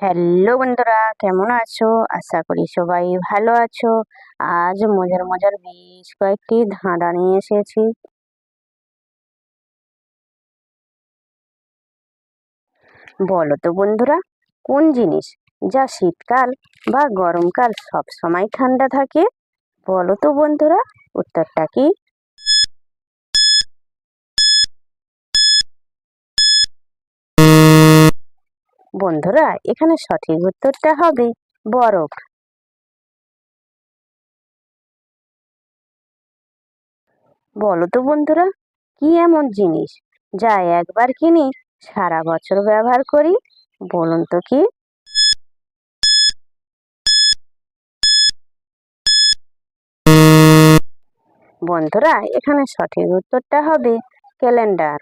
Hello বন্ধুরা, কেমন আছো? আশা করি সবাই ভালো আছো। আজ মজার মজার বেশ কয়েকটি ধাঁধা নিয়ে এসেছি। বলো তো বন্ধুরা, কোন জিনিস যা শীতকাল বা গরমকাল সব সময় ঠান্ডা থাকে? বলো তো বন্ধুরা, উত্তরটা কি? বন্ধুরা, এখানে সঠিক উত্তরটা হবে বরফ। বলো তো বন্ধুরা, কি এমন জিনিস যা একবার কিনি সারা বছর ব্যবহার করি? বলুন তো কি? বন্ধুরা, এখানে সঠিক উত্তরটা হবে ক্যালেন্ডার।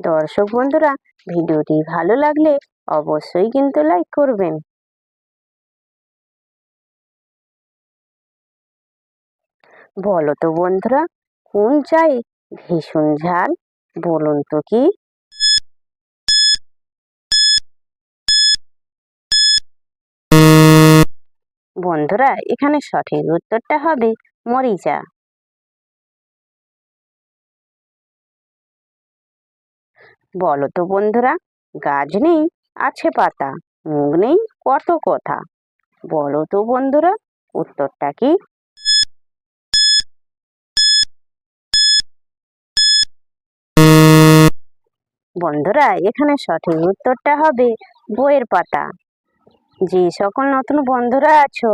দর্শক বন্ধুরা, ভিডিওটি ভালো লাগলে অবশ্যই কিন্তু লাইক করবেন। বলো তো বন্ধুরা, কোন চাই ভীষণ ঝাল? বলুন তো কি? বন্ধুরা, এখানে সঠিক উত্তরটা হবে মরিচা। বলো তো বন্ধুরা, গাছ নেই, আছে পাতা মুখ নেই, কত কথা। বলো তো বন্ধুরা, উত্তরটা কি? বন্ধুরা, এখানে সঠিক উত্তরটা হবে বইয়ের পাতা। যে সকল নতুন বন্ধুরা আছো,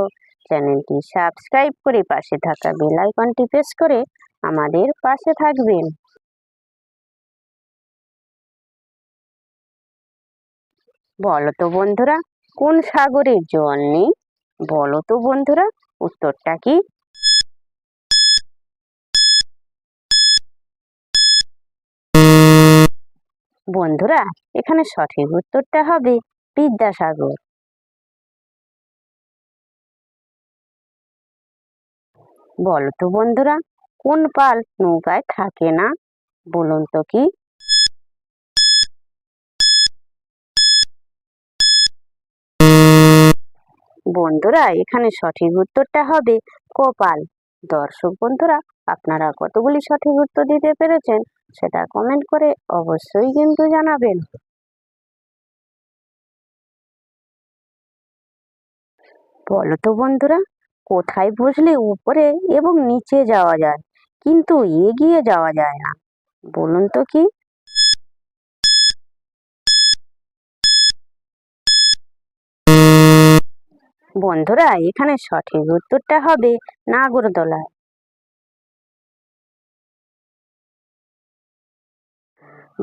চ্যানেলটি সাবস্ক্রাইব করে পাশে থাকা বেল আইকনটি প্রেস করে আমাদের পাশে থাকবেন। বলো তো বন্ধুরা, কোন সাগরে জল নেই? বলো তো বন্ধুরা, উত্তরটা কি? বন্ধুরা, এখানে সঠিক উত্তরটা হবে বিদ্যাসাগর। বলো তো বন্ধুরা, কোন পাল নৌকায় থাকে না? বলুন তো কি? বন্ধুরা, এখানে সঠিক উত্তরটা হবে কপাল। দর্শক বন্ধুরা, আপনারা কতগুলি সঠিক উত্তর দিতে পেরেছেন সেটা কমেন্ট করে অবশ্যই কিন্তু জানাবেন। বলো তো বন্ধুরা, কোথায় বসলে উপরে এবং নিচে যাওয়া যায়, কিন্তু এগিয়ে যাওয়া যায় না? বলুন তো কি? বন্ধুরা, এখানে সঠিক উত্তরটা হবে নাগরদোলায়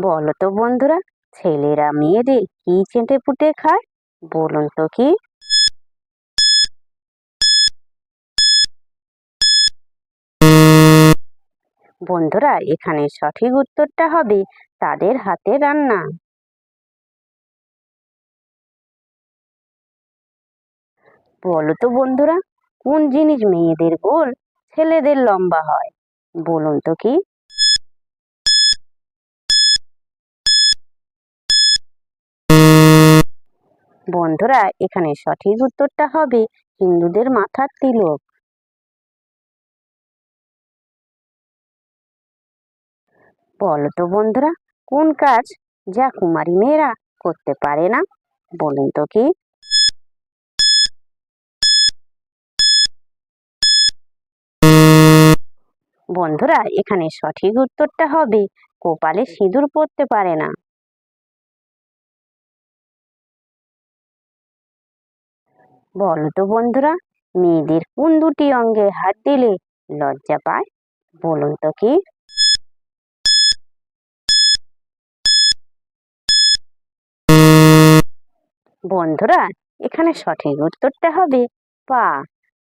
বলো তো বন্ধুরা, ছেলেরা মেয়েদের কি চেটে পুটে খায়? বলুন তো কি? বন্ধুরা, এখানে সঠিক উত্তরটা হবে তাদের হাতে রান্না। বলো তো বন্ধুরা, কোন জিনিস মেয়েদের গোল, ছেলেদের লম্বা হয়? বলুন তো কি? বন্ধুরা, এখানে সঠিক উত্তরটা হবে হিন্দুদের মাথার তিলক। বলো তো বন্ধুরা, কোন কাজ যা কুমারী মেয়েরা করতে পারে না? বলুন তো কি? বন্ধুরা এখানে সঠিক উত্তরটা হবে কপালে সিঁদুর পড়তে পারে না। বলো তো বন্ধুরা মেয়েদের কোন দুটি অঙ্গে হাত দিলে লজ্জা পায়? বলুন তো কি? বন্ধুরা এখানে সঠিক উত্তরটা হবে পা।